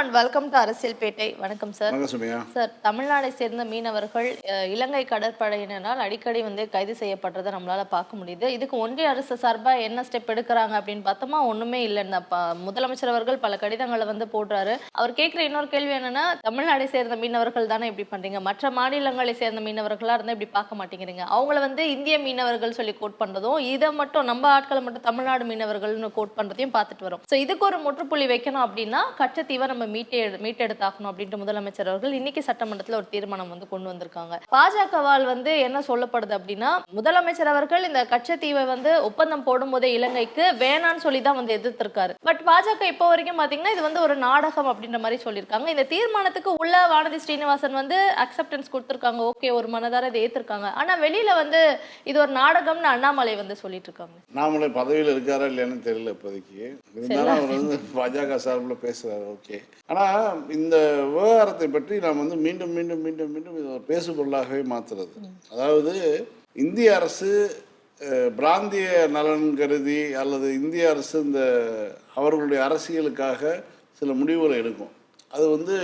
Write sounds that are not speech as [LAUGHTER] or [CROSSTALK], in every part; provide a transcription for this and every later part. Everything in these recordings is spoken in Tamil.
அண்ட் வெல்கம் டு அரசியல் பேட்டை வணக்கம் சார் சார் தமிழ்நாடை சேர்ந்த மீனவர்கள் இலங்கை கடற்படையினரால் அடிக்கடி வந்து கைது செய்யப்படுறதை நம்மளால பார்க்க முடியுது. இதுக்கு ஒன்றிய அரசு சார்பா என்ன ஸ்டெப் எடுக்கிறாங்க அப்படின்னு பார்த்தோமா? ஒண்ணுமே இல்லைன்னு முதலமைச்சர் அவர்கள் பல கடிதங்களை வந்து போடுறாரு. அவர் கேட்குற இன்னொரு கேள்வி என்னன்னா தமிழ்நாடை சேர்ந்த மீனவர்கள் தானே இப்படி பண்றீங்க? மற்ற மாநிலங்களை சேர்ந்த மீனவர்களா இருந்தா இப்படி பார்க்க மாட்டேங்கிறீங்க? அவங்கள வந்து இந்திய மீனவர்கள் சொல்லி கோட் பண்றதும் இதை மட்டும் நம்ம ஆட்களை மட்டும் தமிழ்நாடு மீனவர்கள்னு கோட் பண்றதையும் பார்த்துட்டு வரோம். ஸோ இதுக்கு ஒரு முற்றுப்புள்ளி வைக்கணும் அப்படின்னா கச்சத்தீவை நம்ம மீட்டே மீட்டெடுத்தாகணும் அப்படின்ட்டு முதலமைச்சர் அவர்கள் இன்னைக்கு சட்டமன்றத்துல ஒரு தீர்மானம் வந்து கொண்டு வந்திருக்காங்க. பாஜகவால் வந்து என்ன சொல்லப்படுது அப்படின்னா முதலமைச்சர் அவர்கள் இந்த கச்சத்தீவை வந்து ஒப்பந்தம் போடும்போதே இலங்கைக்கு வேணான்னு சொல்லி தான் வந்து எதிர்த்திருக்காரு. பட் பாஜக இப்போ வரைக்கும் பாத்தீங்கன்னா இது வந்து ஒரு நாடகம் அப்படின்ற மாதிரி சொல்லியிருக்காங்க. இந்த தீர்மானத்துக்கு உள்ள வானதி ஸ்ரீனிவாசன் வந்து அக்செப்டன்ஸ் கொடுத்திருக்காங்க. ஓகே ஒரு மனதார இதை ஏத்திருக்காங்க. ஆனா வெளியில வந்து இது ஒரு நாடகம்னு அண்ணாமலை வந்து சொல்லிட்டு இருக்காங்க நாமளே பதவியில் இருக்காரா இல்லையான்னு தெரியல இப்போதைக்கு. இருந்தாலும் அவர் வந்து பாஜக சார்பில் பேசுறாரு. ஓகே. ஆனால் இந்த விவகாரத்தை பற்றி நாம் வந்து மீண்டும் மீண்டும் மீண்டும் மீண்டும் இதை ஒரு பேசு பொருளாகவே மாற்றுறது அதாவது இந்திய அரசு பிராந்திய நலன் கருதி அல்லது இந்திய அரசு இந்த அவர்களுடைய அரசியலுக்காக சில முடிவுகளை எடுக்கும். அது வந்து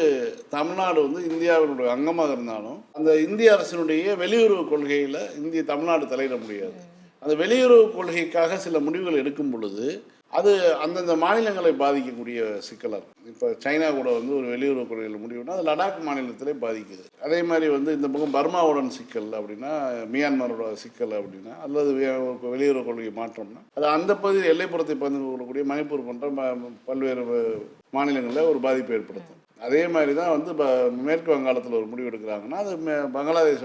தமிழ்நாடு வந்து இந்தியாவினுடைய அங்கமாக இருந்தாலும் அந்த இந்திய அரசினுடைய வெளியுறவு கொள்கையில் இந்திய தமிழ்நாடு தலையிட முடியாது. அந்த வெளியுறவு கொள்கைக்காக சில முடிவுகள் எடுக்கும் பொழுது அது அந்தந்த மாநிலங்களை பாதிக்கக்கூடிய சிக்கலாக இருக்கும். இப்போ சைனா கூட வந்து ஒரு வெளியுறவு கொள்கையில் முடிவுனா அது லடாக் மாநிலத்திலே பாதிக்குது. அதே மாதிரி வந்து இந்த பக்கம் பர்மாவுடன் சிக்கல் அப்படின்னா மியான்மரோட சிக்கல் அப்படின்னா அல்லது வெளியுறவு கொள்கை மாற்றம்னா அது அந்த பகுதி எல்லைப்புறத்தை பகிர்ந்து கொள்ளக்கூடிய மணிப்பூர் போன்ற பல்வேறு மாநிலங்களில் ஒரு பாதிப்பை ஏற்படுத்தும். அதே மாதிரி தான் வந்து ப மேற்கு வங்காளத்தில் ஒரு முடிவு எடுக்கிறாங்கன்னா அது பங்களாதேஷ்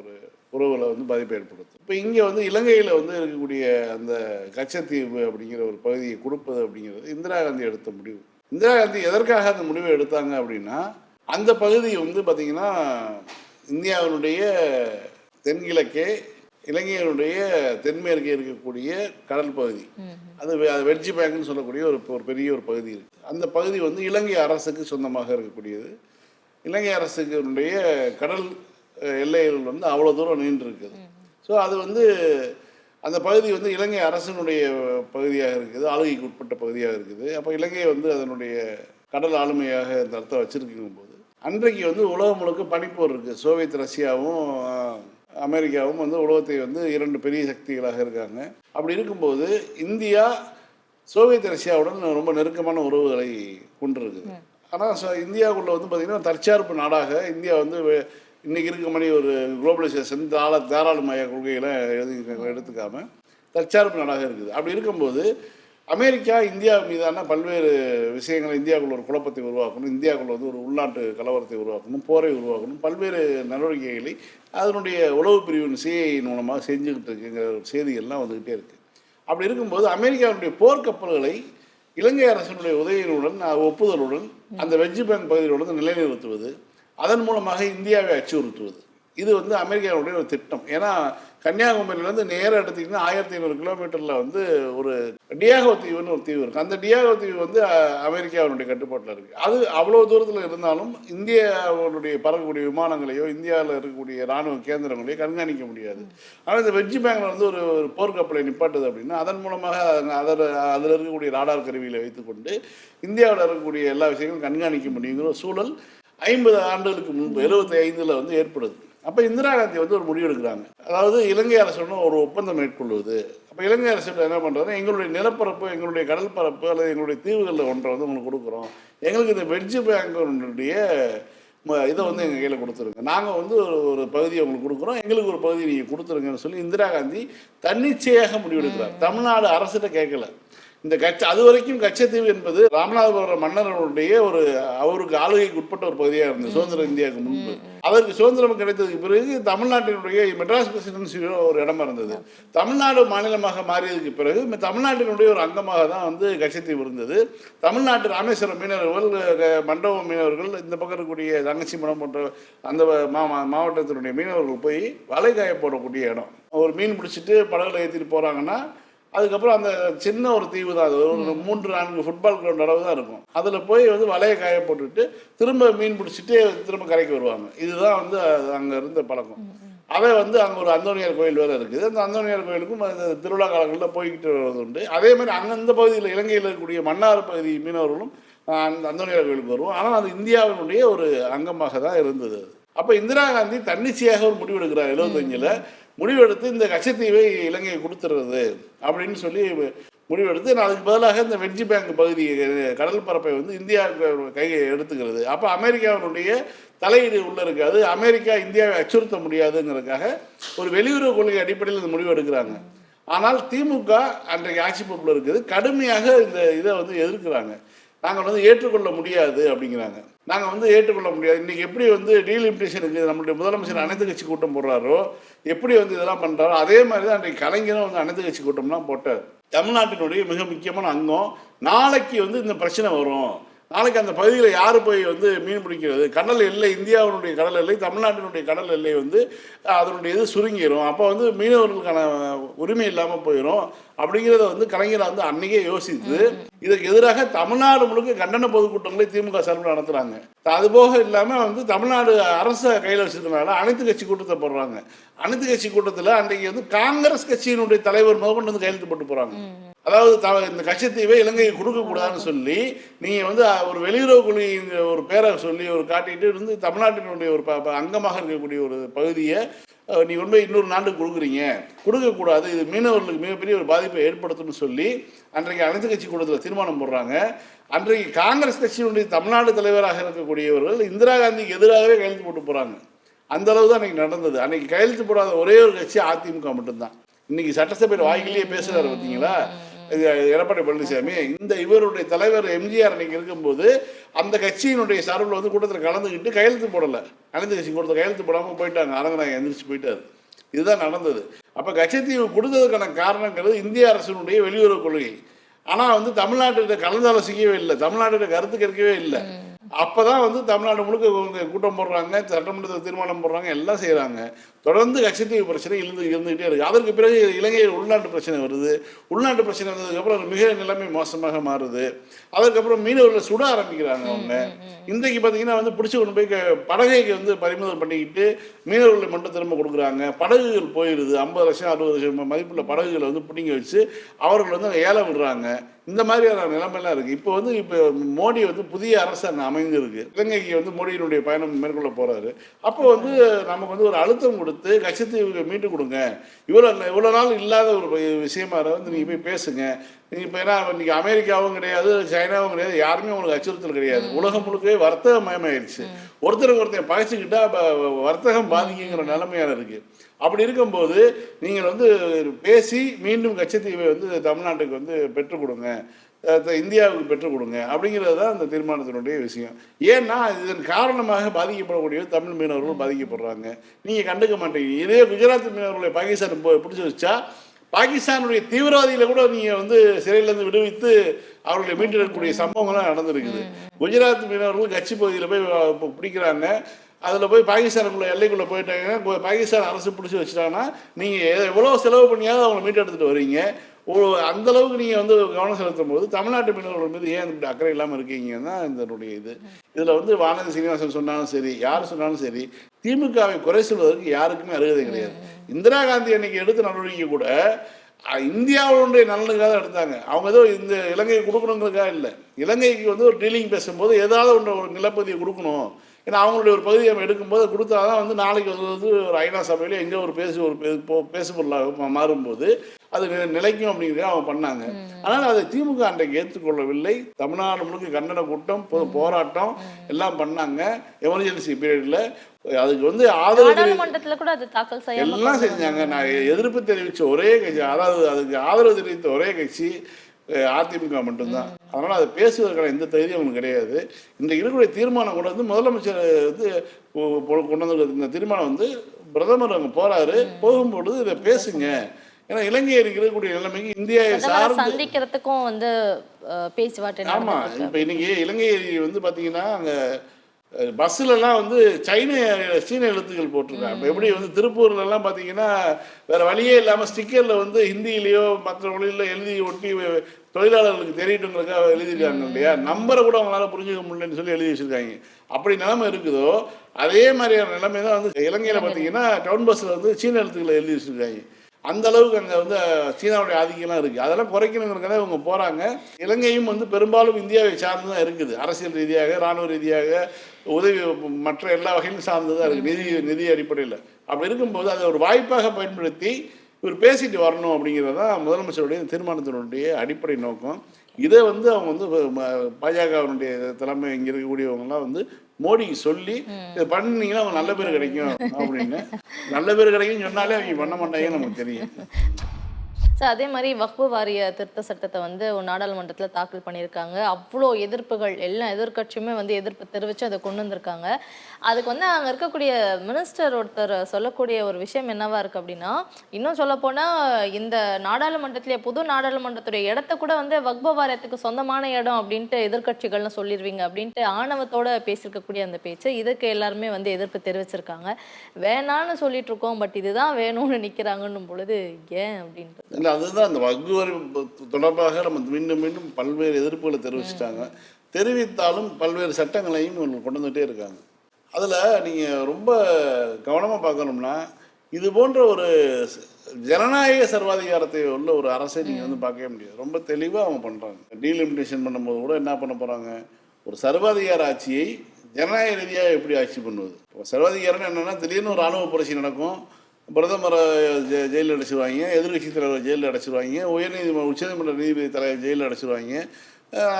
ஒரு உறவுகளை வந்து பாதிப்பை ஏற்படுத்தும். இப்போ இங்கே வந்து இலங்கையில் வந்து இருக்கக்கூடிய அந்த கச்சத்தீவு அப்படிங்கிற ஒரு பகுதியை கொடுப்பது அப்படிங்கிறது இந்திரா காந்தி எடுத்த முடிவு. இந்திரா காந்தி எதற்காக அந்த முடிவை எடுத்தாங்க அப்படின்னா அந்த பகுதி வந்து பார்த்திங்கன்னா இந்தியாவினுடைய தென்கிழக்கே இலங்கையினுடைய தென்மேற்கே இருக்கக்கூடிய கடல் பகுதி. அது வெட்ஜி பேங்க்னு சொல்லக்கூடிய ஒரு ஒரு பெரிய ஒரு பகுதி இருக்குது அந்த பகுதி வந்து இலங்கை அரசுக்கு சொந்தமாக இருக்கக்கூடியது. இலங்கை அரசுடைய கடல் எல்லைகள் வந்து அவ்வளோ தூரம் இருக்குது ஸோ அது வந்து அந்த பகுதி வந்து இலங்கை அரசினுடைய பகுதியாக இருக்குது ஆளுகைக்கு உட்பட்ட பகுதியாக இருக்குது. அப்போ இலங்கை வந்து அதனுடைய கடல் ஆளுமையாக இந்த இடத்த வச்சிருக்கும் போது அன்றைக்கு வந்து உலகம் முழுக்க பனிப்போர் இருக்குது சோவியத் ரஷ்யாவும் அமெரிக்காவும் வந்து உலகத்தை வந்து இரண்டு பெரிய சக்திகளாக இருக்காங்க. அப்படி இருக்கும்போது இந்தியா சோவியத் ரஷ்யாவுடன் ரொம்ப நெருக்கமான உறவுகளை கொண்டிருக்குது. ஆனால் இந்தியாவுக்குள்ள வந்து பார்த்திங்கன்னா தற்சார்பு நாடாக இந்தியா வந்து இன்றைக்கி இருக்க மாதிரி ஒரு குளோபலைசேஷன் தாள தாராளமய கொள்கைகளை எழுதி எடுத்துக்காமல் தற்சார்பு நாடாக இருக்குது. அப்படி இருக்கும்போது அமெரிக்கா இந்தியா மீதான பல்வேறு விஷயங்களை இந்தியாவுக்குள்ள ஒரு குழப்பத்தை உருவாக்கணும் இந்தியாவுக்குள்ள வந்து ஒரு உள்நாட்டு கலவரத்தை உருவாக்கணும் போரை உருவாக்கணும் பல்வேறு நடவடிக்கைகளை அதனுடைய உளவு பிரிவின் சிஐயின் மூலமாக செஞ்சுக்கிட்டு இருக்குங்கிற ஒரு செய்திகள்லாம் வந்துக்கிட்டே இருக்குது அப்படி இருக்கும்போது அமெரிக்காவுடைய போர்க்கப்பல்களை இலங்கை அரசினுடைய உதவியினுடன் ஒப்புதலுடன் அந்த வெஜ்ஜி பேங்க் பகுதியிலுடன் நிலைநிறுத்துவது அதன் மூலமாக இந்தியாவை அச்சுறுத்துவது. இது வந்து அமெரிக்காவுடைய ஒரு திட்டம். ஏன்னா கன்னியாகுமரியிலேருந்து நேராக எடுத்திங்கன்னா ஆயிரத்தி ஐநூறு கிலோமீட்டரில் வந்து ஒரு டியாகோ தீவுன்னு ஒரு தீவு இருக்குது அந்த டியாகோ தீவு வந்து அமெரிக்காவினுடைய கட்டுப்பாட்டில் இருக்குது அது அவ்வளோ தூரத்தில் இருந்தாலும் இந்தியாவுடைய பறக்கக்கூடிய விமானங்களையோ இந்தியாவில் இருக்கக்கூடிய இராணுவ கேந்திரங்களையோ கண்காணிக்க முடியாது. ஆனால் இந்த வெஜ்ஜி பேங்கில் வந்து ஒரு ஒரு போர்க்கப்பலை நிப்பாட்டுது அப்படின்னா அதன் மூலமாக அதில் அதில் இருக்கக்கூடிய ராடார் கருவிகளை வைத்துக்கொண்டு இந்தியாவில் இருக்கக்கூடிய எல்லா விஷயங்களும் கண்காணிக்க முடியுங்கிற ஒரு சூழல் ஐம்பது ஆண்டுகளுக்கு முன்பு எழுபத்தி ஐந்தில் வந்து ஏற்படுது. அப்போ இந்திரா காந்தி வந்து ஒரு முடிவு எடுக்கிறாங்க அதாவது இலங்கை அரசுடன் ஒரு ஒப்பந்தம் மேற்கொள்வது. அப்போ இலங்கை அரசு என்ன பண்ணுறதுன்னா எங்களுடைய நிலப்பரப்பு எங்களுடைய கடல் பரப்பு அல்லது எங்களுடைய தீவுகளில் ஒன்றை வந்து உங்களுக்கு கொடுக்குறோம். எங்களுக்கு இந்த வெட்ஜ் பேங்கினுடைய இதை வந்து எங்கள் கையில் கொடுத்துருங்க. நாங்கள் வந்து ஒரு ஒரு பகுதியை உங்களுக்கு கொடுக்குறோம். எங்களுக்கு ஒரு பகுதியை நீங்கள் கொடுத்துருங்கன்னு சொல்லி இந்திரா காந்தி தன்னிச்சையாக முடிவெடுக்கிறார். தமிழ்நாடு அரசிட்ட கேட்கல. இந்த கச்ச அது வரைக்கும் கச்சத்தீவு என்பது ராமநாதபுரம் மன்னர்களுடைய ஒரு அவருக்கு ஆளுகைக்கு உட்பட்ட ஒரு பகுதியாக இருந்தது சுதந்திர இந்தியாவுக்கு முன்பு. அதற்கு சுதந்திரம் கிடைத்ததுக்கு பிறகு தமிழ்நாட்டினுடைய மெட்ராஸ் பிரசிடென்சியோ ஒரு இடம் இருந்தது. தமிழ்நாடு மாநிலமாக மாறியதுக்கு பிறகு தமிழ்நாட்டினுடைய ஒரு அங்கமாக தான் வந்து கச்சத்தீவு இருந்தது. தமிழ்நாட்டு ராமேஸ்வரம் மீனவர்கள் மண்டபம் மீனவர்கள் இந்த பக்கம் இருக்கக்கூடிய தங்கச்சி மடம் போன்ற அந்த மா மாவட்டத்தினுடைய மீனவர்கள் போய் வலை காய போடக்கூடிய இடம். ஒரு மீன் பிடிச்சிட்டு படகுல ஏற்றிட்டு போகிறாங்கன்னா அதுக்கப்புறம் அந்த சின்ன ஒரு தீவு தான் அது. ஒரு மூன்று நான்கு ஃபுட்பால் கிரவுண்ட் அளவு தான் இருக்கும். அதில் போய் வந்து வலையை காய போட்டுட்டு திரும்ப மீன் பிடிச்சிட்டு திரும்ப கரைக்கு வருவாங்க. இதுதான் வந்து அங்கே இருந்த பழக்கம். அதை வந்து அங்கே ஒரு அந்தோனியார் கோயில் வேறு இருக்குது. அந்த அந்தோனியார் கோயிலுக்கும் திருவிழா காலங்களில் போய்கிட்டு வருவது உண்டு அதே மாதிரி அங்கே அந்த பகுதியில் இலங்கையில் இருக்கக்கூடிய மன்னார் பகுதி மீனவர்களும் அந்த அந்தோனியார் கோயிலுக்கு வருவோம். ஆனால் அது இந்தியாவினுடைய ஒரு அங்கமாக தான் இருந்தது. அது. அப்போ இந்திரா காந்தி தன்னிச்சையாக ஒரு முடிவெடுக்கிறார் எழுபத்தஞ்சில் முடிவெடுத்து இந்த கச்சத்தீவை இலங்கையை கொடுத்துறது அப்படின்னு சொல்லி முடிவெடுத்து நான் அதுக்கு பதிலாக இந்த வெட்ஜி பேங்க் பகுதி கடல் பரப்பை வந்து இந்தியா கை எடுத்துக்கிறது. அப்போ அமெரிக்காவினுடைய தலையீடு உள்ள இருக்காது. அமெரிக்கா இந்தியாவை அச்சுறுத்த முடியாதுங்கிறதுக்காக ஒரு வெளியுறவு கொள்கை அடிப்படையில் இந்த முடிவு எடுக்கிறாங்க. ஆனால் திமுக அன்றைக்கு ஆட்சி பொறுப்பில் இருக்குது. கடுமையாக இந்த இதை வந்து எதிர்க்கிறாங்க. நாங்கள் வந்து ஏற்றுக்கொள்ள முடியாது அப்படிங்கிறாங்க. நாங்கள் வந்து ஏற்றுக்கொள்ள முடியாது. இன்றைக்கி எப்படி வந்து டீலிமிட்டேஷனுக்கு நம்மளுடைய முதலமைச்சர் அனைத்து கட்சி கூட்டம் போடுறாரோ எப்படி வந்து இதெல்லாம் பண்ணுறாரோ அதே மாதிரி தான் அன்றைக்கு கலைஞரும் வந்து அனைத்து கட்சி கூட்டம்லாம் போட்டார். தமிழ்நாட்டினுடைய மிக முக்கியமான அங்கம் நாளைக்கு வந்து இந்த பிரச்சனை வரும். நாளைக்கு அந்த பகுதியில் யார் போய் வந்து மீன் பிடிக்கிறது? கடல் எல்லை இந்தியாவினுடைய கடல் எல்லை தமிழ்நாட்டினுடைய கடல் எல்லை வந்து அதனுடைய இது சுருங்கிடும் அப்போ வந்து மீனவர்களுக்கான உரிமை இல்லாமல் போயிடும் அப்படிங்கிறத வந்து கலைஞர் வந்து அன்னைக்கே யோசித்து இதற்கு எதிராக தமிழ்நாடு முழுக்க கண்டன பொதுக்கூட்டங்களை திமுக சார்பில் நடத்துகிறாங்க அதுபோக இல்லாமல் வந்து தமிழ்நாடு அரசை கையில் வச்சிருக்கனால அனைத்து கட்சி கூட்டத்தை போடுறாங்க. அனைத்து கட்சி கூட்டத்தில் அன்றைக்கு வந்து காங்கிரஸ் கட்சியினுடைய தலைவர் முதற்கொண்டு வந்து கையெழுத்து போட்டு போகிறாங்க அதாவது த- இந்த கட்சித்தீவை இலங்கைக்கு கொடுக்கக்கூடாதுன்னு சொல்லி நீங்கள் வந்து ஒரு வெளியுறவு கொள்கையின் ஒரு பேரை சொல்லி ஒரு காட்டிட்டு இருந்து தமிழ்நாட்டினுடைய ஒரு ப- ப- அங்கமாக இருக்கக்கூடிய ஒரு பகுதியை நீ கொண்டு போய் இன்னொரு நாட்டுக்கு கொடுக்குறீங்க. கொடுக்கக்கூடாது. இது மீனவர்களுக்கு மிகப்பெரிய ஒரு பாதிப்பை ஏற்படுத்தும்னு சொல்லி அன்றைக்கு அனைத்து கட்சி கூட்டத்தில் தீர்மானம் போடுறாங்க. அன்றைக்கு காங்கிரஸ் கட்சியினுடைய தமிழ்நாடு தலைவராக இருக்கக்கூடியவர்கள் இந்திரா காந்திக்கு எதிராகவே கையெழுத்து போட்டு போகிறாங்க அந்த அளவு தான் அன்றைக்கி நடந்தது. அன்றைக்கி கையெழுத்து போடாத ஒரே ஒரு கட்சி அதிமுக மட்டும்தான். இன்னைக்கு சட்டசபையில் வாய்க்கிலேயே பேசுகிறாரு பார்த்தீங்களா எடப்பாடி பழனிசாமி. இந்த இவருடைய தலைவர் எம்ஜிஆர் அன்னைக்கு இருக்கும்போது அந்த கட்சியினுடைய சார்பில் வந்து கூட்டத்தில் கலந்துக்கிட்டு கையெழுத்து போடலை. அனைத்து கட்சி கூட்டத்தில் கையெழுத்து போடாமல் போயிட்டாங்க. அரங்கநாயகம் எந்திரிச்சு போயிட்டாரு. இதுதான் நடந்தது. அப்போ கட்சித்தீவு கொடுத்ததுக்கான காரணங்கிறது இந்திய அரசினுடைய வெளியுறவு கொள்கை. ஆனால் வந்து தமிழ்நாட்டில் கலந்தாலோசிக்கவே இல்லை. தமிழ்நாட்டில் கருத்து கேட்கவே இல்லை. அப்போ தான் வந்து தமிழ்நாடு முழுக்க கூட்டம் போடுறாங்க சட்டமன்றத்தில் தீர்மானம் போடுறாங்க எல்லாம் செய்கிறாங்க தொடர்ந்து கட்சித்தீவு பிரச்சனை இருந்து இருந்துகிட்டே இருக்குது அதற்கு பிறகு இலங்கையில் உள்நாட்டு பிரச்சனை வருது. உள்நாட்டு பிரச்சனை வந்ததுக்கப்புறம் மிக நிலைமை மோசமாக மாறுது. அதற்கப்புறம் மீனவர்களை சுட ஆரம்பிக்கிறாங்க அவங்க. இன்றைக்கு பார்த்தீங்கன்னா வந்து பிடிச்சி கொண்டு போய் படகைக்கு வந்து பறிமுதல் பண்ணிக்கிட்டு மீனவர்களை மட்டும் திரும்ப கொடுக்குறாங்க. படகுகள் போயிடுது ஐம்பது லட்சம் அறுபது லட்சம் மதிப்புள்ள படகுகளை வந்து பிடிங்கி வச்சு அவர்கள் வந்து ஏலம் விடுறாங்க. இந்த மாதிரியான நிலைமைலாம் இருக்குது இப்போ வந்து இப்போ மோடி வந்து புதிய அரசாங்கம் அமைந்திருக்கு இலங்கைக்கு வந்து மோடியினுடைய பயணம் மேற்கொள்ள போகிறாரு அப்போ வந்து நமக்கு வந்து ஒரு அழுத்தம் கொடுத்து கட்சத்தீவுக்கு மீட்டு கொடுங்க. இவ்வளோ இவ்வளோ நாள் இல்லாத ஒரு விஷயமா வந்து நீங்கள் போய் பேசுங்க. நீங்கள் இப்போ ஏன்னா இன்னைக்கு அமெரிக்காவும் கிடையாது சைனாவும் கிடையாது யாருமே உங்களுக்கு அச்சுறுத்தல் கிடையாது. உலகம் முழுக்கவே வர்த்தக மயமாயிருச்சு ஒருத்தருக்கு ஒருத்தர் பகைச்சிக்கிட்டா வர்த்தகம் பாதிக்குங்கிற நிலைமையான இருக்குது அப்படி இருக்கும்போது நீங்கள் வந்து பேசி மீண்டும் கச்சத்தீவை வந்து தமிழ்நாட்டுக்கு வந்து பெற்றுக் கொடுங்க. இந்தியாவுக்கு பெற்றுக் கொடுங்க. அப்படிங்கிறது தான் இந்த தீர்மானத்தினுடைய விஷயம். ஏன்னா இதன் காரணமாக பாதிக்கப்படக்கூடிய தமிழ் மீனவர்கள் பாதிக்கப்படுறாங்க. நீங்கள் கண்டுக்க மாட்டீங்க. இதே குஜராத் மீனவர்களை பாகிஸ்தான் பிடிச்சி வச்சா பாகிஸ்தானுடைய தீவிரவாதிகளை கூட நீங்கள் வந்து சிறையிலேருந்து விடுவித்து அவர்களை மீட்டெடுக்கக்கூடிய சம்பவங்கள்லாம் நடந்திருக்குது. குஜராத் மீனவர்கள் கட்சி பகுதியில் போய் பிடிக்கிறாங்க. அதில் போய் பாகிஸ்தானுக்குள்ள எல்லைக்குள்ளே போயிட்டாங்கன்னா பாகிஸ்தான் அரசு பிடிச்சி வச்சுட்டாங்கன்னா நீங்கள் எவ்வளோ செலவு பண்ணியாவது அவங்களை எடுத்துகிட்டு வரீங்க. ஓ அந்தளவுக்கு நீங்கள் வந்து கவனம் செலுத்தும் போது தமிழ்நாட்டு மீனவர்கள் மீது ஏன் இப்படி அக்கறை இல்லாமல் இருக்கீங்கன்னா இதனுடைய இது. இதில் வந்து வானதி சீனிவாசன் சொன்னாலும் சரி யார் சொன்னாலும் சரி திமுகவை குறை சொல்வதற்கு யாருக்குமே அருகதை கிடையாது. இந்திரா காந்தி அன்னைக்கு எடுத்த நடவடிக்கை கூட இந்தியாவுடைய நலனுக்காக தான் எடுத்தாங்க. அவங்க ஏதோ இந்த இலங்கையை கொடுக்கணுங்கிறதுக்காக இல்லை. இலங்கைக்கு வந்து ஒரு டீலிங் பேசும்போது ஏதாவது ஒன்று ஒரு நிலப்பகுதியை கொடுக்கணும். ஏன்னா அவங்களுடைய ஒரு பகுதியை நம்ம எடுக்கும்போது கொடுத்தா தான் வந்து நாளைக்கு வந்து வந்து ஒரு ஐநா சபையில எங்கே ஒரு பேசு ஒரு பே- போ- பேசு பொருளாக மா- மாறும்போது அது நிலைக்கும் அப்படிங்கிறத அவங்க பண்ணாங்க. ஆனால் அதை திமுக அன்றைக்கு ஏற்றுக்கொள்ளவில்லை. தமிழ்நாடு முழுக்க கண்டன கூட்டம் போராட்டம் எல்லாம் பண்ணாங்க. எமர்ஜென்சி பீரியடில் அதுக்கு வந்து ஆதரவு எல்லாம் செஞ்சாங்க. நான் எதிர்ப்பு தெரிவித்த ஒரே கட்சி அதாவது அதுக்கு ஆதரவு தெரிவித்த ஒரே கட்சி அதிமுக மட்டும்தான். அதனால் அது பேசுவதற்கான எந்த தகுதியும் அவங்களுக்கு கிடையாது. இந்த இருக்கக்கூடிய தீர்மானம் கூட வந்து முதலமைச்சர் வந்து கொண்டு வந்து இந்த தீர்மானம் வந்து பிரதமர் அங்கே போறாரு. போகும்பொழுது இதை பேசுங்க. ஏன்னா இலங்கையில் இருக்கக்கூடிய நிலைமைக்கு இந்தியாவை சார்ந்து சந்திக்கிறதுக்கும் வந்து பேச்சுவார்த்தை ஆமா. நடந்துட்டு இருக்கு. இப்போ இன்னைக்கு இலங்கை வந்து பாத்தீங்கன்னா அங்க பஸ்ஸுலலாம் வந்து சைன சீன எழுத்துக்கள் போட்டிருக்காங்க இப்போ எப்படி வந்து திருப்பூர்லலாம் பார்த்தீங்கன்னா வேற வழியே இல்லாமல் ஸ்டிக்கரில் வந்து ஹிந்தியிலையோ மற்ற மொழியில எழுதி ஒட்டி தொழிலாளர்களுக்கு தெரியட்டுங்கிறதுக்காக எழுதியிருக்காங்க இல்லையா? நம்பரை கூட அவங்களால புரிஞ்சுக்க முடியலன்னு சொல்லி எழுதி வச்சிருக்காங்க. அப்படி நிலைமை இருக்குதோ அதே மாதிரியான நிலைமை தான் வந்து இலங்கையில் பார்த்தீங்கன்னா டவுன் பஸ்ஸில் வந்து சீன எழுத்துக்களை எழுதி வச்சிருக்காங்க. அந்த அளவுக்கு அங்கே வந்து சீனாவுடைய ஆதிக்கம்லாம் இருக்குது அதெல்லாம் குறைக்கணுங்கிறதுக்காக இவங்க போகிறாங்க இலங்கையும் வந்து பெரும்பாலும் இந்தியாவை சார்ந்து தான் இருக்குது. அரசியல் ரீதியாக இராணுவ ரீதியாக உதவி மற்ற எல்லா வகையிலும் சார்ந்து தான் இருக்குது நிதி நிதி அடிப்படையில். அப்படி இருக்கும்போது அதை ஒரு வாய்ப்பாக பயன்படுத்தி இவர் பேசிட்டு வரணும் அப்படிங்கிறது தான் முதலமைச்சருடைய தீர்மானத்தினுடைய அடிப்படை நோக்கம். இதை வந்து அவங்க வந்து பாஜகவினுடைய தலைமை இங்கே இருக்கக்கூடியவங்கலாம் வந்து மோடிக்கு சொல்லி இதை பண்ணீங்கன்னா அவங்க நல்ல பேர் கிடைக்கும் அப்படின்னு. நல்ல பேர் கிடைக்கும்னு சொன்னாலே அவங்க பண்ண மாட்டாங்கன்னு நமக்கு தெரியும். சார் அதே மாதிரி வக்பு வாரிய திருத்த சட்டத்தை வந்து நாடாளுமன்றத்தில் தாக்கல் பண்ணியிருக்காங்க. அவ்வளோ எதிர்ப்புகள் எல்லா எதிர்க்கட்சியுமே வந்து எதிர்ப்பு தெரிவித்து அதை கொண்டு வந்திருக்காங்க. அதுக்கு வந்து அங்கே இருக்கக்கூடிய மினிஸ்டர் ஒருத்தர் சொல்லக்கூடிய ஒரு விஷயம் என்னவா இருக்கு அப்படின்னா இன்னும் சொல்லப்போனால் இந்த நாடாளுமன்றத்திலே புது நாடாளுமன்றத்துடைய இடத்த கூட வந்து வக்பு வாரியத்துக்கு சொந்தமான இடம் அப்படின்ட்டு எதிர்க்கட்சிகள்னு சொல்லிடுவீங்க அப்படின்ட்டு ஆணவத்தோட பேசியிருக்கக்கூடிய அந்த பேச்சு இதுக்கு எல்லாருமே வந்து எதிர்ப்பு தெரிவிச்சிருக்காங்க. வேணான்னு சொல்லிட்டு இருக்கோம் பட் இதுதான் வேணும்னு நிற்கிறாங்கன்னும் பொழுது ஏன் அப்படின்ட்டு இல்லை அதுதான் அந்த வகு வரி தொடர்பாக நம்ம மீண்டும் மீண்டும் பல்வேறு எதிர்ப்புகளை தெரிவிச்சிட்டாங்க. தெரிவித்தாலும் பல்வேறு சட்டங்களையும் கொண்டு வந்துட்டே இருக்காங்க. அதில் நீங்கள் ரொம்ப கவனமாக பார்க்கணும்னா இது போன்ற ஒரு ஜனநாயக சர்வாதிகாரத்தை உள்ள ஒரு அரசை நீங்கள் வந்து பார்க்கவே முடியாது. ரொம்ப தெளிவாக அவங்க பண்ணுறாங்க டீலிமிட்டேஷன் பண்ணும்போது கூட என்ன பண்ண போகிறாங்க ஒரு சர்வாதிகார ஆட்சியை ஜனநாயக ரீதியாக எப்படி ஆட்சி பண்ணுவது? இப்போ சர்வாதிகாரம்னு என்னென்னா திடீர்னு ஒரு ராணுவ புரட்சி நடக்கும். பிரதமரை ஜெ ஜெயிலில் அடைச்சிருவாங்க. எதிர்கட்சி தலைவர் ஜெயிலில் அடைச்சிருவாங்க. உயர்நீதிமன்ற உச்சநீதிமன்ற நீதிபதி தலைவர் ஜெயிலில் அடைச்சிருவாங்க.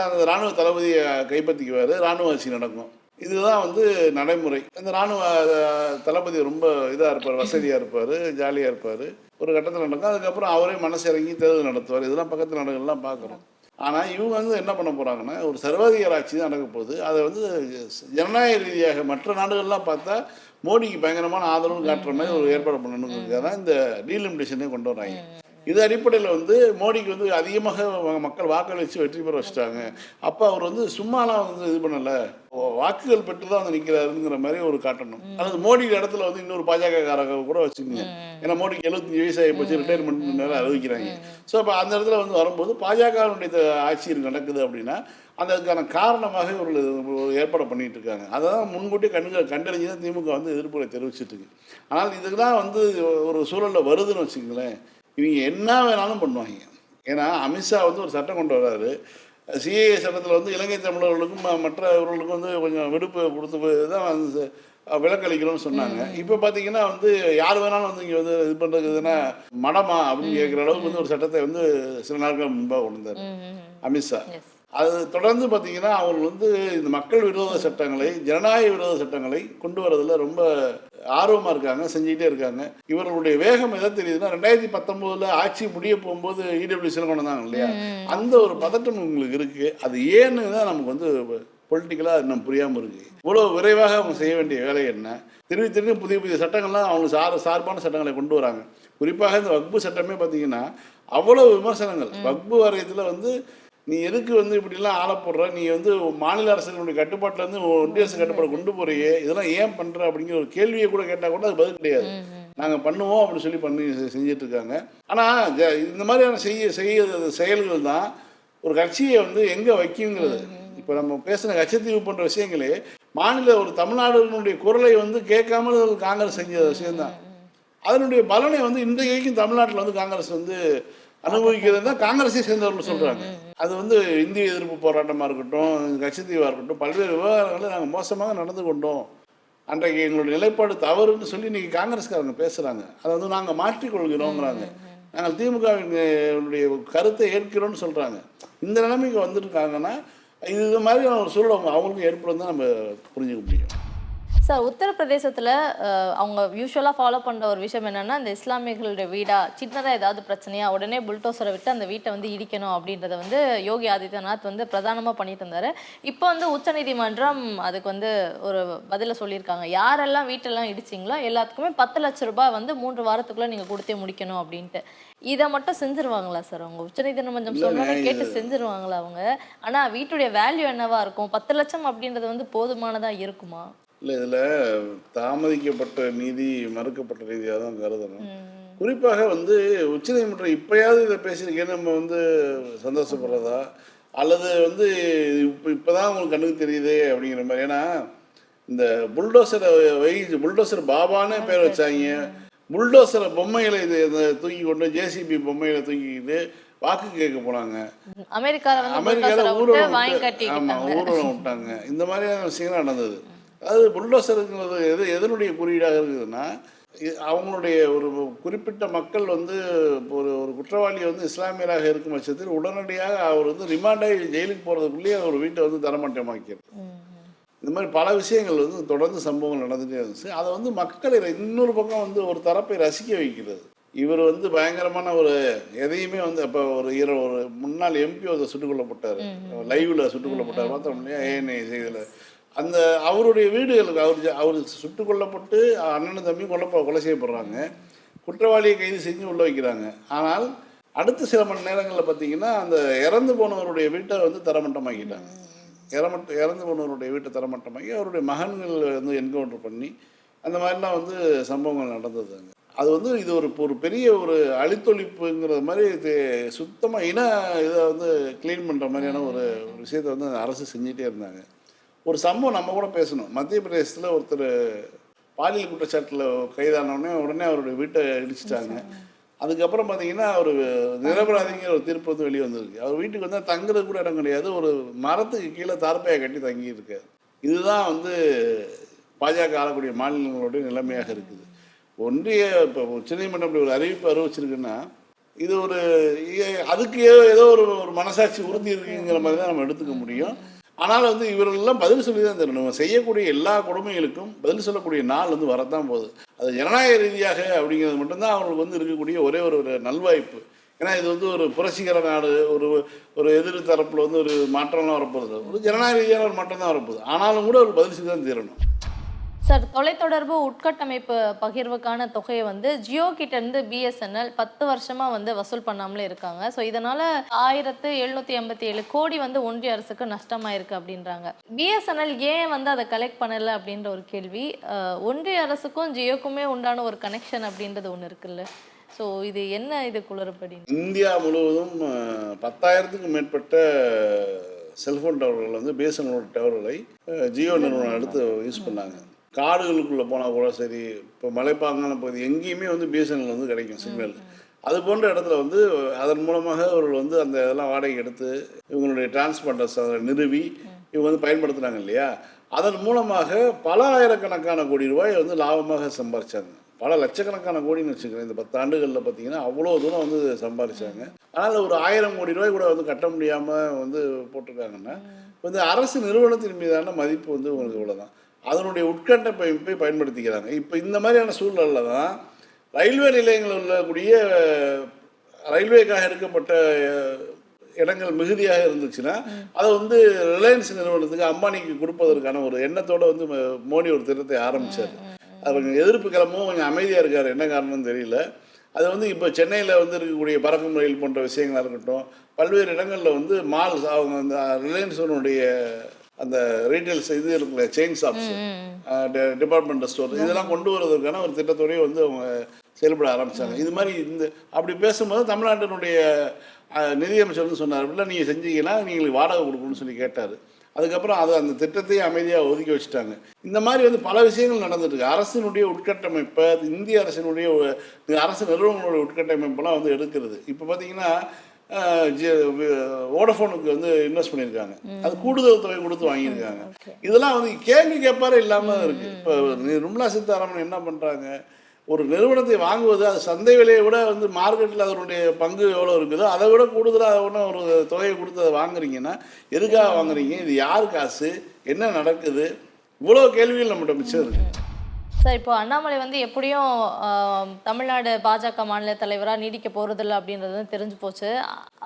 அந்த ராணுவ தளபதியை கைப்பற்றிக்குவார். ராணுவ ஆட்சி நடக்கும். இதுதான் வந்து நடைமுறை. இந்த ராணுவ தளபதி ரொம்ப இதாக இருப்பார் வசதியாக இருப்பார் ஜாலியாக இருப்பார். ஒரு கட்டத்தில் நடக்கும் அதுக்கப்புறம் அவரே மனசு இறங்கி தேர்தல் நடத்துவார். இதெல்லாம் பக்கத்து நாடுகள்லாம் பார்க்குறோம். ஆனால் இவங்க வந்து என்ன பண்ண போகிறாங்கன்னா ஒரு சர்வாதிகார ஆட்சி தான் நடக்க போகுது. அதை வந்து ஜனநாயக ரீதியாக மற்ற நாடுகள்லாம் பார்த்தா மோடிக்கு பயங்கரமான ஆதரவு காட்டுற மாதிரி ஒரு ஏற்பாடு பண்ணணுங்கிறதுக்காக தான் இந்த டீலிமிட்டேஷனே கொண்டு வராங்க. இது அடிப்படையில் வந்து மோடிக்கு வந்து அதிகமாக மக்கள் வாக்களித்து வெற்றி பெற வச்சுட்டாங்க. அப்போ அவர் வந்து சும்மாலாம் வந்து இது பண்ணலை. வாக்குகள் பெற்று தான் வந்து நிற்கிறாருங்கிற மாதிரி ஒரு காட்டணும். அல்லது மோடி இடத்துல வந்து இன்னொரு பாஜக காரங்க கூட வச்சுக்கோங்க. ஏன்னா மோடிக்கு எழுபத்தஞ்சு வயசு ஆகி போச்சு ரிட்டையர்மெண்ட் நேரம் அறிவிக்கிறாங்க. ஸோ அப்போ அந்த இடத்துல வந்து வரும்போது பாஜகவினுடைய ஆட்சி நடக்குது அப்படின்னா அந்த அதுக்கான காரணமாக இவர்கள் ஒரு ஏற்பாடு பண்ணிட்டு இருக்காங்க. அதை தான் முன்கூட்டி கண்டு கண்டறிஞ்சு தான் திமுக வந்து எதிர்ப்புகளை தெரிவிச்சிட்டு இருக்கு. ஆனால் இதுக்கு தான் வந்து ஒரு சூழலில் வருதுன்னு வச்சுங்களேன் இவங்க என்ன வேணாலும் பண்ணுவாங்க. ஏன்னா அமித்ஷா வந்து ஒரு சட்டம் கொண்டு வர்றாரு சிஏஏ சட்டத்தில் வந்து இலங்கை தமிழர்களுக்கும் மற்றவர்களுக்கும் வந்து கொஞ்சம் விடுப்பு கொடுத்து தான் வந்து விலக்களிக்கணும்னு சொன்னாங்க. இப்போ பார்த்தீங்கன்னா வந்து யார் வேணாலும் வந்து இங்கே வந்து இது பண்ணுறதுக்கு எதுனா மடமா அப்படின்னு கேட்குற அளவுக்கு வந்து ஒரு சட்டத்தை வந்து சில நாட்கள் முன்பாக கொண்டு வந்தார். அமித்ஷா. அது தொடர்ந்து பார்த்தீங்கன்னா அவங்க வந்து இந்த மக்கள் விரோத சட்டங்களை ஜனநாயக விரோத சட்டங்களை கொண்டு வரதுல ரொம்ப ஆர்வமாக இருக்காங்க செஞ்சுக்கிட்டே இருக்காங்க. இவர்களுடைய வேகம் எதை தெரியுதுன்னா ரெண்டாயிரத்தி பத்தொம்போதில் ஆட்சி முடிய போகும்போது இடபிள்யூசியில் கொண்டு வந்தாங்க இல்லையா? அந்த ஒரு பதட்டம் உங்களுக்கு இருக்குது அது ஏன்னு தான் நமக்கு வந்து பொலிட்டிக்கலாக இன்னும் புரியாமல் இருக்குது இவ்வளோ விரைவாக அவங்க செய்ய வேண்டிய வேலை என்ன? திரும்பி திரும்பி புதிய புதிய சட்டங்கள்லாம் அவங்க சார் சார்பான சட்டங்களை கொண்டு வராங்க. குறிப்பாக இந்த வக்பு சட்டமே பார்த்தீங்கன்னா அவ்வளோ விமர்சனங்கள். வக்பு வாரியத்தில் வந்து நீ எதுக்கு வந்து இப்படிலாம் ஆள போடுற? நீ வந்து மாநில அரசுகளுடைய கட்டுப்பாட்டில் இருந்து ஒன்றிய அரசு கட்டுப்பாடு கொண்டு போறியே. இதெல்லாம் ஏன் பண்ற? அப்படிங்கிற ஒரு கேள்வியை கூட கேட்டால் கூட அது பதில் கிடையாது. நாங்கள் பண்ணுவோம் அப்படின்னு சொல்லி பண்ணி செஞ்சுட்டு இருக்காங்க ஆனால் இந்த மாதிரியான செய்ய செய்ய செயல்கள் தான் ஒரு கட்சியை வந்து எங்கே வைக்குங்கிறது. இப்போ நம்ம பேசின கட்சத்தீவு போன்ற விஷயங்களே மாநில ஒரு தமிழ்நாடுனுடைய குரலை வந்து கேட்காமல் காங்கிரஸ் செஞ்ச விஷயம்தான். அதனுடைய பலனை வந்து இன்றைய வரைக்கும் தமிழ்நாட்டில் வந்து காங்கிரஸ் வந்து அனுபவிக்கிறது தான் காங்கிரஸை சேர்ந்தவர்கள் சொல்கிறாங்க அது வந்து இந்திய எதிர்ப்பு போராட்டமாக இருக்கட்டும் கட்சித்தீவாக இருக்கட்டும் பல்வேறு விவகாரங்களில் நாங்கள் மோசமாக நடந்து கொண்டோம். அன்றைக்கு எங்களுடைய நிலைப்பாடு தவறுன்னு சொல்லி இன்னைக்கு காங்கிரஸ்காரங்க பேசுகிறாங்க அதை வந்து நாங்கள் மாற்றிக்கொள்கிறோங்கிறாங்க. நாங்கள் திமுகவினுடைய கருத்தை ஏற்கிறோம்னு சொல்கிறாங்க இந்த நிலைமைக்கு வந்துருக்காங்கன்னா இது மாதிரியான ஒரு சூழல் அவங்க அவங்களுக்கு ஏற்படும் தான் நம்ம புரிஞ்சுக்க முடியும். சார் உத்தரப்பிரதேசத்துல அவங்க யூஸ்வலாக ஃபாலோ பண்ற ஒரு விஷயம் என்னன்னா இந்த இஸ்லாமியர்களுடைய வீடா சின்னதா ஏதாவது பிரச்சனையா உடனே புல்டோசரை விட்டு அந்த வீட்டை வந்து இடிக்கணும் அப்படின்றத வந்து யோகி ஆதித்யநாத் வந்து பிரதானமா பண்ணிட்டு இருந்தாரு. இப்போ வந்து உச்சநீதிமன்றம் அதுக்கு வந்து ஒரு பதில சொல்லியிருக்காங்க. யாரெல்லாம் வீட்டெல்லாம் இடிச்சிங்களோ எல்லாத்துக்குமே பத்து லட்ச ரூபாய் வந்து மூன்று வாரத்துக்குள்ள நீங்க கொடுத்தே முடிக்கணும் அப்படின்ட்டு. இதை மட்டும் செஞ்சிருவாங்களா சார் அவங்க? உச்சநீதிமன்றம் சொன்னதை கேட்டு செஞ்சிருவாங்களா அவங்க? ஆனா வீட்டுடைய வேல்யூ என்னவா இருக்கும்? பத்து லட்சம் அப்படின்றது வந்து போதுமானதா இருக்குமா? இல்லை இதில் தாமதிக்கப்பட்ட நீதி மறுக்கப்பட்ட நீதியாக தான் கருதணும். குறிப்பாக வந்து உச்சநீதிமன்றம் இப்பயாவது இதை பேசியிருக்கேன்னு நம்ம வந்து சந்தோஷப்படுறதா? அல்லது வந்து இப்போ இப்போ தான் உங்களுக்கு கண்ணுக்கு தெரியுதே அப்படிங்கிற மாதிரி. ஏன்னா இந்த புல்டோசரை வை புல்டோசர் பாபான்னு பேர் வச்சாங்க. புல்டோசரை பொம்மைகளை இது தூக்கி கொண்டு ஜேசிபி பொம்மைகளை தூக்கிக்கிட்டு வாக்கு கேட்க போனாங்க. அமெரிக்காவில் ஊர்வலம் வாங்கி விட்டு- ஆமா கட்டிக்கிட்டாங்க. ஊர்வலம் விட்டாங்க. இந்த மாதிரியான விஷயங்கள் நடந்தது. அதாவது புல்டோசருங்கிறது எது எதனுடைய குறியீடாக இருக்குதுன்னா அவங்களுடைய ஒரு குறிப்பிட்ட மக்கள் வந்து ஒரு ஒரு குற்றவாளி வந்து இஸ்லாமியராக இருக்கும் பட்சத்தில் உடனடியாக அவர் வந்து ரிமாண்டாகி ஜெயிலுக்கு போகிறதுக்குள்ளேயே அவர் வீட்டை வந்து தரமட்டமாக்கிறது இந்த மாதிரி பல விஷயங்கள் வந்து தொடர்ந்து சம்பவங்கள் நடந்துகிட்டே இருந்துச்சு. அதை வந்து மக்களை இன்னொரு பக்கம் வந்து ஒரு தரப்பை ரசிக்க வைக்கிறது. இவர் வந்து பயங்கரமான ஒரு எதையுமே வந்து அப்போ ஒரு இர ஒரு முன்னாள் எம்பி ஒருத்தர் சுட்டுக் கொல்லப்பட்டார். லைவில் சுட்டுக் கொல்லப்பட்டார். பார்த்தோம் இல்லையா? ஏஎன்ஐ செய்தியில். அந்த அவருடைய வீடுகளுக்கு அவர் ஜ- அவர் சுட்டு கொல்லப்பட்டு அண்ணன் தம்பி கொல்ல கொலை செய்யப்படுறாங்க. குற்றவாளியை கைது செஞ்சு உள்ள வைக்கிறாங்க. ஆனால் அடுத்த சில மணி நேரங்களில் பார்த்தீங்கன்னா அந்த இறந்து போனவருடைய வீட்டை வந்து தரமட்டமாக்கிட்டாங்க. இறமட்ட இறந்து போனவருடைய வீட்டை தரமட்டமாக்கி அவருடைய மகன்கள் வந்து என்கவுண்டர் பண்ணி அந்த மாதிரிலாம் வந்து சம்பவங்கள் நடந்ததுங்க அது வந்து இது ஒரு ஒரு பெரிய ஒரு அழித்தொழிப்புங்கிற மாதிரி இது சுத்தமாக இன இதை வந்து க்ளீன் பண்ணுற மாதிரியான ஒரு விஷயத்தை வந்து அரசு செஞ்சிட்டே இருந்தாங்க. ஒரு சம்பவம் நம்ம கூட பேசணும். மத்திய பிரதேசத்தில் ஒருத்தர் பாலியல் குற்றச்சாட்டில் கைதானவுடனே உடனே அவருடைய வீட்டை இடிச்சிட்டாங்க. அதுக்கப்புறம் பார்த்தீங்கன்னா அவர் நிரபராதிங்கிற ஒரு தீர்ப்பு வந்து வெளியே வந்திருக்கு. அவர் வீட்டுக்கு வந்தால் தங்குறது கூட இடம் கிடையாது. ஒரு மரத்துக்கு கீழே தார்ப்பாயை கட்டி தங்கி இருக்காரு இதுதான் வந்து பாஜக ஆளக்கூடிய மாநிலங்களுடைய நிலைமையாக இருக்குது. ஒன்றிய இப்போ உச்சநீதிமன்றம் இப்படி ஒரு அறிவிப்பு அறிவிச்சிருக்குன்னா இது ஒரு அதுக்கு ஏதோ ஏதோ ஒரு ஒரு மனசாட்சி உறுதி இருக்குங்கிற மாதிரி தான் நம்ம எடுத்துக்க முடியும். ஆனால் வந்து இவர்களெல்லாம் பதில் சொல்லி தான் தரணும். நம்ம செய்யக்கூடிய எல்லா கொடுமைகளுக்கும் பதில் சொல்லக்கூடிய நாள் வந்து வரத்தான் போகுது. அது ஜனநாயக ரீதியாக அப்படிங்கிறது மட்டும்தான் அவங்களுக்கு வந்து இருக்கக்கூடிய ஒரே ஒரு ஒரு நல்வாய்ப்பு. ஏன்னா இது வந்து ஒரு புரட்சிகர நாடு ஒரு ஒரு எதிர் தரப்பில் வந்து ஒரு மாற்றம்லாம் வரப்போகுது. ஒரு ஜனநாயக ரீதியான ஒரு மாற்றம் தான் வரப்போகுது. ஆனாலும் கூட ஒரு பதில் சொல்லி தான் தீரணும். சார் தொலைத்தொடர்பு உட்கட்டமைப்பு பகிர்வுக்கான தொகையை வந்து ஜியோ கிட்ட இருந்து பிஎஸ்என்எல் பத்து வருஷமா வந்து வசூல் பண்ணாமலே இருக்காங்க. ஸோ இதனால ஆயிரத்து எழுநூத்தி எண்பத்தி ஏழு கோடி வந்து ஒன்றிய அரசுக்கு நஷ்டமாயிருக்கு அப்படின்றாங்க. பிஎஸ்என்எல் ஏன் வந்து அதை கலெக்ட் பண்ணல அப்படின்ற ஒரு கேள்வி. ஒன்றிய அரசுக்கும் ஜியோக்குமே உண்டான ஒரு கனெக்ஷன் அப்படின்றது ஒன்று இருக்குல்ல. ஸோ இது என்ன இது குளறுபடி? இந்தியா முழுவதும் பத்தாயிரத்துக்கும் மேற்பட்ட செல்ஃபோன் டவர்கள் வந்து பிஎஸ்என்எல் டவர்களை ஜியோ நிறுவனம் எடுத்து யூஸ் பண்ணாங்க. காடுகளுக்குள்ளே போனால் கூட சரி இப்போ மலைப்பாங்கான பகுதி எங்கேயுமே வந்து பிஎஸ்என்எல் வந்து கிடைக்கும் சிக்னல். அது போன்ற இடத்துல வந்து அதன் மூலமாக அவர்கள் வந்து அந்த இதெல்லாம் வாடகை எடுத்து இவங்களுடைய டிரான்ஸ்பாண்டர்ஸ் அதை நிறுவி இவங்க வந்து பயன்படுத்துனாங்க இல்லையா? அதன் மூலமாக பல ஆயிரக்கணக்கான கோடி ரூபாய் வந்து லாபமாக சம்பாரிச்சாங்க. பல லட்சக்கணக்கான கோடின்னு வச்சுக்கிறேன் இந்த பத்து ஆண்டுகளில் பார்த்தீங்கன்னா அவ்வளோ தூரம் வந்து சம்பாரிச்சாங்க. அதனால் ஒரு ஆயிரம் கோடி ரூபாய் கூட வந்து கட்ட முடியாமல் வந்து போட்டிருக்காங்கன்னா வந்து அரசு நிறுவனத்தின் மீதான மதிப்பு வந்து உங்களுக்கு இவ்வளோதான் அதனுடைய உட்கட்டமைப்பை பயன்படுத்திக்கிறாங்க. இப்போ இந்த மாதிரியான சூழலில் தான் ரயில்வே நிலையங்களில் உள்ளக்கூடிய ரயில்வேக்காக எடுக்கப்பட்ட இடங்கள் மிகுதியாக இருந்துச்சுன்னா அதை வந்து ரிலையன்ஸ் நிறுவனத்துக்கு அம்பானிக்கு கொடுப்பதற்கான ஒரு எண்ணத்தோட வந்து ம- மோடி ஒரு திட்டத்தை ஆரம்பித்தார் அது கொஞ்சம் எதிர்ப்பு கிளம்பவும் கொஞ்சம் அமைதியாக இருக்கார். என்ன காரணம்னு தெரியல. அது வந்து இப்போ சென்னையில் வந்து இருக்கக்கூடிய பறக்கும் ரயில் போன்ற விஷயங்களாக இருக்கட்டும் பல்வேறு இடங்களில் வந்து மால்ஸ் அவங்க அந்த ரிலையன்ஸனுடைய அந்த ரீட்டைல்ஸ் இது இருக்குல்ல செயின் ஷாப்ஸ் டிபார்ட்மெண்டல் ஸ்டோர் இதெல்லாம் கொண்டு வரதுக்கான ஒரு திட்டத்தோடய வந்து அவங்க செயல்பட ஆரம்பிச்சாங்க. இது மாதிரி இந்த அப்படி பேசும்போது தமிழ்நாட்டினுடைய நிதியமைச்சர் வந்து சொன்னார். அப்படிலாம் நீங்கள் செஞ்சீங்கன்னா நீங்களுக்கு வாடகை கொடுக்கணும்னு சொல்லி கேட்டார். அதுக்கப்புறம் அது அந்த திட்டத்தையே அமைதியாக ஒதுக்கி வச்சுட்டாங்க. இந்த மாதிரி வந்து பல விஷயங்கள் நடந்துட்டு இருக்கு. அரசினுடைய உட்கட்டமைப்பை இந்திய அரசினுடைய அரசு நிறுவனங்களுடைய உட்கட்டமைப்பெல்லாம் வந்து எடுக்கிறது. இப்போ பார்த்தீங்கன்னா வோடஃபோனுக்கு வந்து இன்வெஸ்ட் பண்ணியிருக்காங்க. அது கூடுதல் தொகை கொடுத்து வாங்கியிருக்காங்க. இதெல்லாம் வந்து கேள்வி கேட்பாரு இல்லாமல் இருக்கு. இப்போ நிர்மலா சீதாராமன் என்ன பண்ணுறாங்க ஒரு நிறுவனத்தை வாங்குவது அது சந்தை விலையை விட வந்து மார்க்கெட்டில் அதனுடைய பங்கு எவ்வளோ இருக்குதோ அதை விட கூடுதலாக ஒன்று ஒரு தொகையை கொடுத்து அதை வாங்குறீங்கன்னா எதுக்காக வாங்குறீங்க? இது யார் காசு? என்ன நடக்குது? இவ்வளோ கேள்விகள் நம்மகிட்ட மிச்சம் இருக்குது சார் இப்போ அண்ணாமலை வந்து எப்படியும் தமிழ்நாடு பாஜக மாநில தலைவராக நீடிக்க போறதில்ல அப்படின்றது தெரிஞ்சு போச்சு.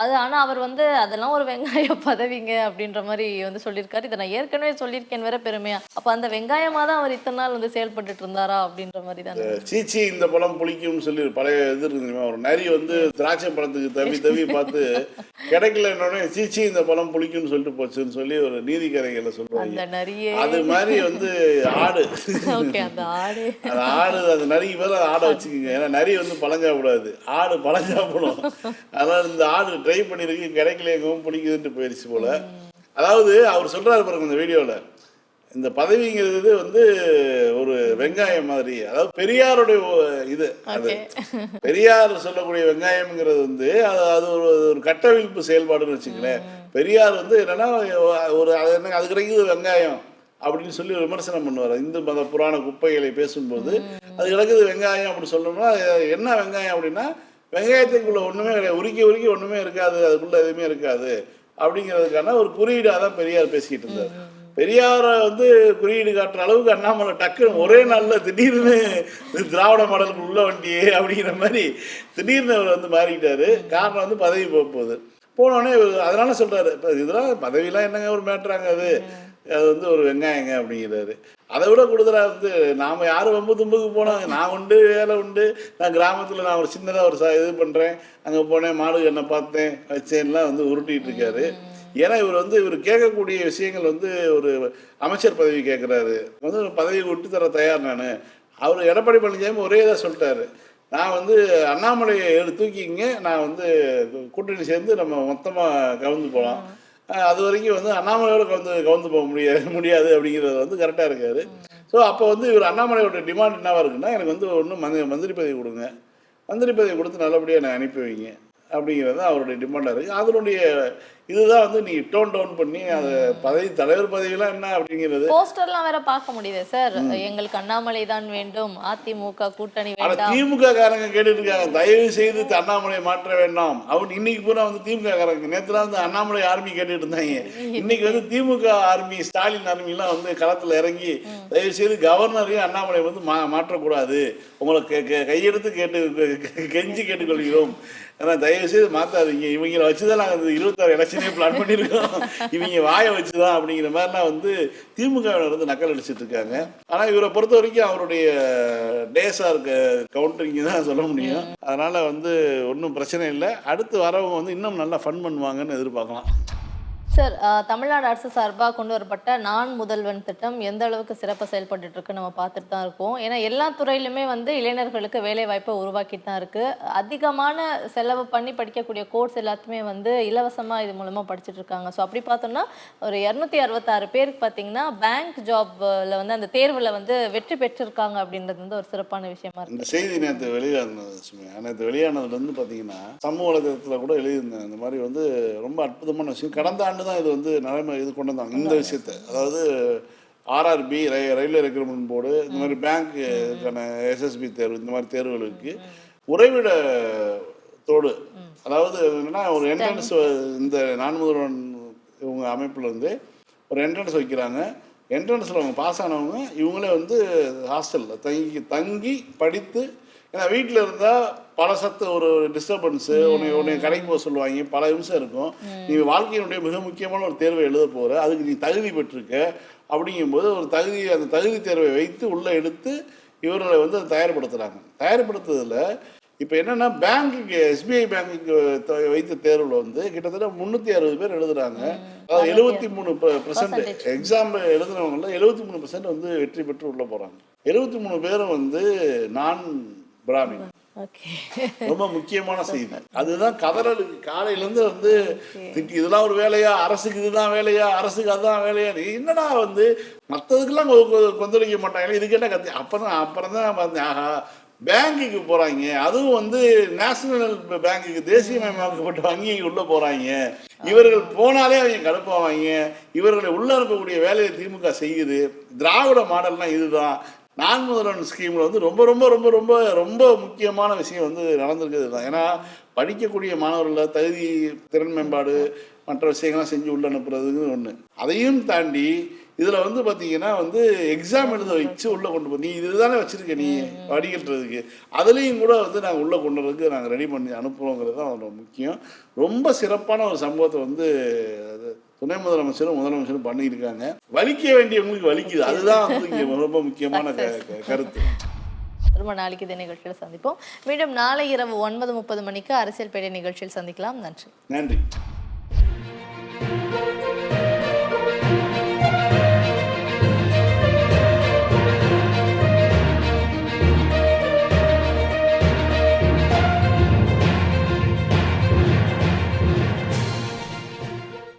அது ஆனால் அவர் வந்து அதெல்லாம் ஒரு வெங்காய பதவிங்க அப்படின்ற மாதிரி வந்து சொல்லியிருக்காரு. இதை நான் ஏற்கனவே சொல்லியிருக்கேன் வேற பெருமையா. அப்போ அந்த வெங்காயமாக தான் அவர் இத்தனை நாள் வந்து செயல்பட்டுட்டு இருந்தாரா அப்படின்ற மாதிரி தானே? சீச்சி இந்த பழம் புளிக்கும்னு சொல்லி பழைய இது இருக்கு தெரியுமா? ஒரு நரி வந்து திராட்சை பழத்துக்கு தவி தவி பார்த்து கிடைக்கலன்னொடனே சீச்சி இந்த பழம் புளிக்கும்னு சொல்லிட்டு போச்சுன்னு சொல்லி ஒரு நீதிக்கதைகளை சொல்லுவாங்க. அது மாதிரி வந்து ஆடு. [LAUGHS] ஓகே அந்த ஆடு. அது ஆடு அது நரிக்கு மேலே ஆடை வச்சுக்கோங்க. ஏன்னா நரி வந்து பழம் சாப்பிடாது ஆடு பழம் சாப்பிடும் அதனால இந்த ஆடு ட்ரை பண்ணியிருக்கு கிடைக்கல எங்கவும் பிடிக்குதுன்ட்டு போயிடுச்சு போல. அதாவது அவர் சொல்றாரு பாருங்க இந்த வீடியோவில் இந்த பதவிங்கிறது வந்து ஒரு வெங்காயம் மாதிரி. அதாவது பெரியாருடைய இது அது. பெரியார் சொல்லக்கூடிய வெங்காயம்ங்கிறது வந்து அது அது ஒரு ஒரு கட்டவிழ்ப்பு செயல்பாடுன்னு வச்சுங்களேன் பெரியார் வந்து என்னன்னா ஒரு அது என்ன அது கிடைக்குது வெங்காயம். அப்படின்னு சொல்லி விமர்சனம் பண்ணுவார். இந்து மத புராண குப்பைகளை பேசும்போது அது கிடக்குது வெங்காயம் அப்படின்னு சொல்லணும்னா என்ன வெங்காயம் அப்படின்னா வெங்காயத்துக்குள்ள ஒன்றுமே கிடையாது. உருக்கி உருக்கி ஒன்றுமே இருக்காது. அதுக்குள்ள எதுவுமே இருக்காது. அப்படிங்கிறதுக்கான ஒரு குறியீடாக தான் பெரியார் பேசிக்கிட்டு இருந்தார். பெரியாரை வந்து குறியீடு காட்டுற அளவுக்கு அண்ணாமலை டக்குன்னு ஒரே நாளில் திடீர்னு திராவிட மாடலுக்கு உள்ள வண்டியே அப்படிங்கிற மாதிரி திடீர்னு அவர் வந்து மாறிக்கிட்டாரு. காரணம் வந்து பதவி போக போகுது. போனோடனே அதனால சொல்றாரு இப்போ இதெல்லாம் பதவியெல்லாம் என்னங்க ஒரு மேட்ராங்க அது? அது வந்து ஒரு வெங்காயங்க அப்படிங்கிறாரு. அதை விட கூடுதலாக வந்து நாம் யார் வம்பு தும்புக்கு போனோம் நான் உண்டு வேலை உண்டு. நான் கிராமத்தில் நான் ஒரு சின்னதாக ஒரு சா இது பண்ணுறேன் அங்கே போனேன் மாடு என்னை பார்த்தேன் வச்சேன்லாம் வந்து உருட்டிகிட்டு இருக்காரு. ஏன்னா இவர் வந்து இவர் கேட்கக்கூடிய விஷயங்கள் வந்து ஒரு அமைச்சர் பதவி கேட்குறாரு. வந்து பதவி விட்டு தர தயார் நான். அவர் எடப்பாடி பழனிசாமி ஒரே இதாக சொல்லிட்டாரு. நான் வந்து அண்ணாமலையை எடுத்து தூக்கிங்க நான் வந்து கூட்டணி சேர்ந்து நம்ம மொத்தமாக கலந்து போகலாம் அது வரைக்கும் வந்து அண்ணாமலையோட கவுந்து கவர்ந்து போக முடியாது முடியாது அப்படிங்கிறது வந்து கரெக்டாக இருக்காரு. ஸோ அப்போ வந்து இவர் அண்ணாமலையோட டிமாண்ட் என்னவாக இருக்குன்னா எனக்கு வந்து ஒன்று மந்திரி மந்திரி பதவி கொடுங்க. மந்திரி பதவி கொடுத்து நல்லபடியாக நான் அனுப்பி வைங்க. அப்படிங்கிறது தான் அவருடைய டிமாண்டாக இருக்குது அதனுடைய இதுதான் வந்து நீ டோன் டவுன் பண்ணி அது பதவி தலைவர் பதவியெல்லாம் என்ன அப்படிங்கிறது? போஸ்டர்லாம் வேற பார்க்க முடியுது சார் எங்களுக்கு அண்ணாமலை தான் வேண்டும். அதிமுக கூட்டணி வேண்டாம். திமுக காரங்க கேட்டுட்டு இருக்காங்க தயவு செய்து அண்ணாமலையை மாற்ற வேண்டாம். அவன் இன்னைக்கு பூரா வந்து திமுக காரங்க நேத்துல வந்து அண்ணாமலை ஆர்மி கேட்டுட்டு இருந்தாங்க இன்னைக்கு வந்து திமுக ஆர்மி ஸ்டாலின் ஆர்மி எல்லாம் வந்து களத்துல இறங்கி தயவு செய்து கவர்னரையும் அண்ணாமலை வந்து மா மாற்றக்கூடாது. உங்களை கெ- கெ- கையெடுத்து கேட்டு கெஞ்சி கேட்டுக்கொள்கிறோம். ஏன்னா தயவு செய்து மாத்தாதீங்க. இவங்களை வச்சுதான் நாங்கள் இருபத்தாறு எலெக்ஷனே பிளான் பண்ணியிருக்கோம். இவங்க வாயை வச்சுதான் அப்படிங்கிற மாதிரிலாம் வந்து திமுகவினர் வந்து நக்கல் அடிச்சிட்டு இருக்காங்க. ஆனா இவரை பொறுத்த வரைக்கும் அவருடைய டேஸா இருக்க கவுண்டரிங் தான் சொல்ல முடியும். அதனால வந்து ஒன்றும் பிரச்சனை இல்லை. அடுத்து வரவங்க வந்து இன்னும் நல்லா ஃபன் பண்ணுவாங்கன்னு எதிர்பார்க்கலாம். சார் தமிழ்நாடு அரசு சார்பாக கொண்டு வரப்பட்ட நான் முதல்வன் திட்டம் எந்த அளவுக்கு சிறப்பாக செயல்பட்டு இருக்கு நம்ம பார்த்துட்டு தான் இருக்கோம். ஏன்னா எல்லா துறையிலுமே வந்து இளைஞர்களுக்கு வேலை வாய்ப்பை உருவாக்கிட்டு தான் இருக்கு. அதிகமான செலவு பண்ணி படிக்கக்கூடிய கோர்ஸ் எல்லாத்தையுமே வந்து இலவசமாக இது மூலமாக படிச்சுட்டு இருக்காங்க. ஸோ அப்படி பார்த்தோம்னா ஒரு இரநூத்தி அறுபத்தாறு பேருக்கு பார்த்தீங்கன்னா பேங்க் ஜாப்ல வந்து அந்த தேர்வில் வந்து வெற்றி பெற்றிருக்காங்க அப்படின்றது வந்து ஒரு சிறப்பான விஷயமா இருக்கு. இந்த செய்தி நேற்று வெளியானது சுமையா நேற்று பார்த்தீங்கன்னா சமூக வலைதளத்தில் கூட எழுதியிருந்தேன். இந்த மாதிரி வந்து ரொம்ப அற்புதமான விஷயம். கடந்த ஆண்டு தான் இது வந்து நடைமுறை இது கொண்டு வந்தாங்க. இந்த விஷயத்தை. அதாவது ஆர்ஆர்பி ரயில்வே ரெக்ரூட்மெண்ட் போர்டு இந்த மாதிரி பேங்க்குக்கான எஸ்எஸ்பி தேர்வு இந்த மாதிரி தேர்வுகளுக்கு உறைவிட தோடு. அதாவது என்னன்னா ஒரு என்ட்ரன்ஸ் இந்த நான்முதல்வன் இவங்க அமைப்பில் வந்து ஒரு என்ட்ரன்ஸ் வைக்கிறாங்க. என்ட்ரன்ஸில் அவங்க பாஸ் ஆனவங்க இவங்களே வந்து ஹாஸ்டலில் தங்கி தங்கி படித்து ஏன்னா வீட்டில் இருந்தால் பல சத்து ஒரு டிஸ்டர்பன்ஸு உன்னை உன்னை கடைக்கு போக சொல்லுவாங்க. பல நிமிஷம் இருக்கும். நீ வாழ்க்கையினுடைய மிக முக்கியமான ஒரு தேர்வை எழுத போகிற அதுக்கு நீ தகுதி பெற்றிருக்க. அப்படிங்கும்போது ஒரு தகுதி அந்த தகுதி தேர்வை வைத்து உள்ளே எடுத்து இவர்களை வந்து அதை தயார்படுத்துகிறாங்க தயார்படுத்துறதுல இப்போ என்னன்னா பேங்க்குக்கு எஸ்பிஐ பேங்க்குக்கு வைத்த தேர்வில் வந்து கிட்டத்தட்ட முந்நூற்றி அறுபது பேர் எழுதுறாங்க. அதாவது எழுபத்தி மூணு பர்சன்ட் எக்ஸாம் எழுதுனவங்கள எழுபத்தி மூணு பர்சன்ட் வந்து வெற்றி பெற்று உள்ளே போகிறாங்க எழுபத்தி மூணு பேரும் வந்து நான் பிராமின் ரொம்ப முக்கியமான செய்தி. அதுதான் கதறலுக்கு காலையிலேருந்து வந்து இதெல்லாம் ஒரு வேலையா? அரசுக்கு இதுதான் வேலையா? அரசுக்கு அதுதான் வேலையா? நீ என்னடா வந்து மற்றதுக்கெல்லாம் கொந்தளிக்க மாட்டாங்க. இதுக்கு என்ன கத்தி? அப்புறம் அப்புறம் தான் பார்த்தேன். ஆஹா பேங்குக்கு போகிறாங்க அதுவும் வந்து நேஷனல் பேங்குக்கு தேசியமயமாக்கப்பட்ட வங்கிக்கு உள்ளே போகிறாங்க இவர்கள் போனாலே அவங்க கடுப்பாவாங்க. இவர்களை உள்ள அனுப்பக்கூடிய வேலையை திமுக செய்யுது. திராவிட மாடல்னா இதுதான். நான் முதல்வன் ஸ்கீமில் வந்து ரொம்ப ரொம்ப ரொம்ப ரொம்ப ரொம்ப முக்கியமான விஷயம் வந்து நடந்திருக்கிறது தான் ஏன்னா படிக்கக்கூடிய மாணவர்களில் தகுதி திறன் மேம்பாடு மற்ற விஷயங்கள்லாம் செஞ்சு உள்ள அனுப்புறதுன்னு ஒன்று அதையும் தாண்டி இதில் வந்து பார்த்தீங்கன்னா வந்து எக்ஸாம் எழுத வச்சு உள்ளே கொண்டு போய் நீ இதுதானே வச்சுருக்க நீ வடிகட்டுறதுக்கு அதுலேயும் கூட வந்து நாங்கள் உள்ளே கொண்டு வரதுக்கு நாங்கள் ரெடி பண்ணி அனுப்புகிறோங்கிறது தான் அதோட முக்கியம். ரொம்ப சிறப்பான ஒரு சம்பவத்தை வந்து அது துணை முதலமைச்சரும் முதலமைச்சரும் பண்ணியிருக்காங்க. வலிக்க வேண்டியவங்களுக்கு வலிக்குது. அதுதான் வந்து இங்கே ரொம்ப முக்கியமான கருத்து. ரொம்ப நாளைக்கு இதே நிகழ்ச்சியில் சந்திப்போம். மீண்டும் நாளை இரவு ஒன்பது முப்பது மணிக்கு அரசியல் பேடை நிகழ்ச்சியில் சந்திக்கலாம். நன்றி. நன்றி.